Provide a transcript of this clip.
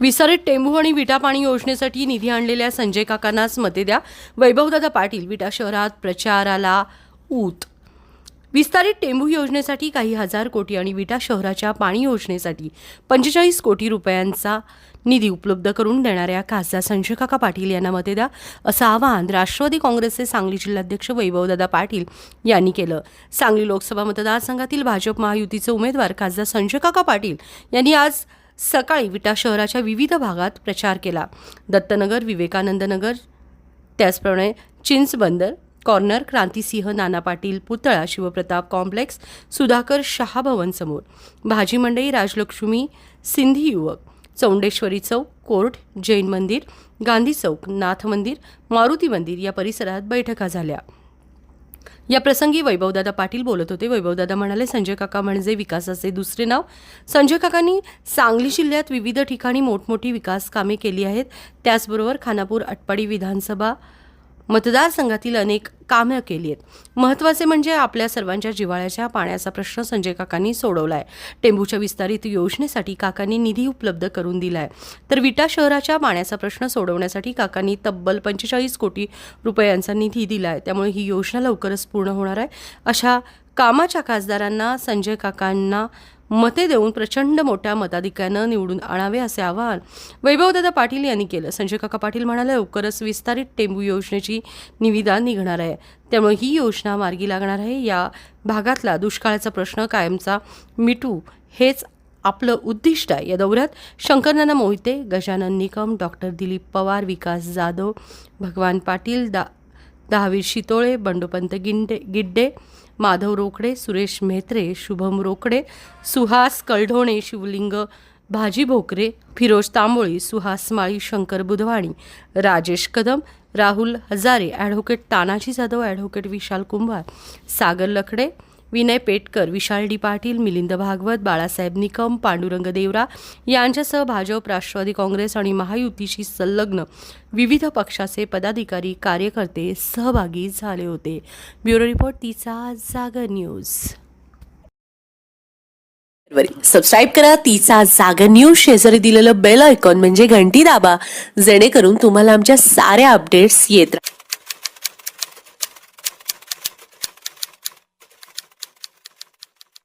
विसारीत टेंभू आणि विटा पाणी योजनेसाठी निधी आणलेल्या संजय काकांनाच मते द्या. वैभवदादा पाटील विटा शहरात प्रचाराला ऊत. विस्तारित टेंभू योजनेसाठी काही हजार कोटी आणि विटा शहराच्या पाणी योजनेसाठी पंचेचाळीस कोटी रुपयांचा निधी उपलब्ध करून देणाऱ्या खासदार संजय काका पाटील यांना मते द्या. असं आवाहन राष्ट्रवादी काँग्रेसचे सांगली जिल्हाध्यक्ष वैभवदादा पाटील यांनी केलं. सांगली लोकसभा मतदारसंघातील भाजप महायुतीचे उमेदवार खासदार संजय काका पाटील यांनी आज सकाळी विटा शहराच्या विविध भागात प्रचार केला. दत्तनगर विवेकानंद नगर त्याचप्रमाणे चिंचबंदर कॉर्नर क्रांतिसिंह नाना पाटील पुतळा शिवप्रताप कॉम्प्लेक्स सुधाकर शहा भवन समोर. भाजी मंडई राजलक्ष्मी सिंधी युवक चौंडेश्वरी चौक कोर्ट जैन मंदिर गांधी चौक नाथ मंदिर मारुती मंदिर या परिसरात बैठका झाल्या. या प्रसंगी वैभवदादा पाटील बोलत होते. वैभवदादा म्हणाले संजय काका म्हणजे विकासाचे दुसरे नाव. संजय काकांनी सांगली जिल्ह्यात विविध ठिकाणी मोठमोठी विकास कामे केली आहेत. त्याचबरोबर खानापूर अटपाडी विधानसभा मतदारसंघातील अनेक कामं केली आहेत. महत्त्वाचे म्हणजे आपल्या सर्वांच्या जिव्हाळ्याच्या पाण्याचा प्रश्न संजय काकांनी सोडवला आहे टेंबूच्या विस्तारित योजनेसाठी काकांनी निधी उपलब्ध करून दिला आहे तर विटा शहराच्या पाण्याचा प्रश्न सोडवण्यासाठी काकांनी तब्बल पंचेचाळीस कोटी रुपयांचा निधी दिला आहे त्यामुळे ही योजना लवकरच पूर्ण होणार आहे. अशा कामाच्या खासदारांना संजय काकांना मते देऊन प्रचंड मोठ्या मताधिक्यानं निवडून आणावे असे आवाहन वैभवदादा पाटील यांनी केलं. संजय काका पाटील म्हणाले लवकरच विस्तारित टेंबू योजनेची निविदा निघणार आहे. त्यामुळे ही योजना मार्गी लागणार आहे. या भागातला दुष्काळाचा प्रश्न कायमचा मिटू हेच आपलं उद्दिष्ट आहे. या दौऱ्यात शंकरनाना मोहिते गजानन निकम डॉक्टर दिलीप पवार विकास जाधव भगवान पाटील दा दहावीर शितोळे बंडोपंत गिंडे गिड्डे माधव रोकडे सुरेश म्हेत्रे शुभम रोकडे सुहास कळढोणे शिवलिंग भाजी Bhokare Firoz Tamboli Suhas Mali Shankar Budhwani Rajesh Kadam Rahul Hazare advocate Tanaji Jadhav advocate Vishal Kumbhar Sagar Lakhade Vinay Petkar Vishal D Patil Milind Bhagwat Balasaheb Nikam Pandurang Deora यांच्यासह भाजप राष्ट्रवादी काँग्रेस आणि महायुतीशी संलग्न विविध पक्षाचे पदाधिकारी कार्यकर्ते सहभागी झाले होते. ब्युरो रिपोर्ट तिचा जागर न्यूज. सबस्क्राईब करा तिचा जागर न्यूज. शेजारी दिलेलं बेल आयकॉन म्हणजे घंटी दाबा जेणेकरून तुम्हाला आमच्या साऱ्या अपडेट्स येत राहतील.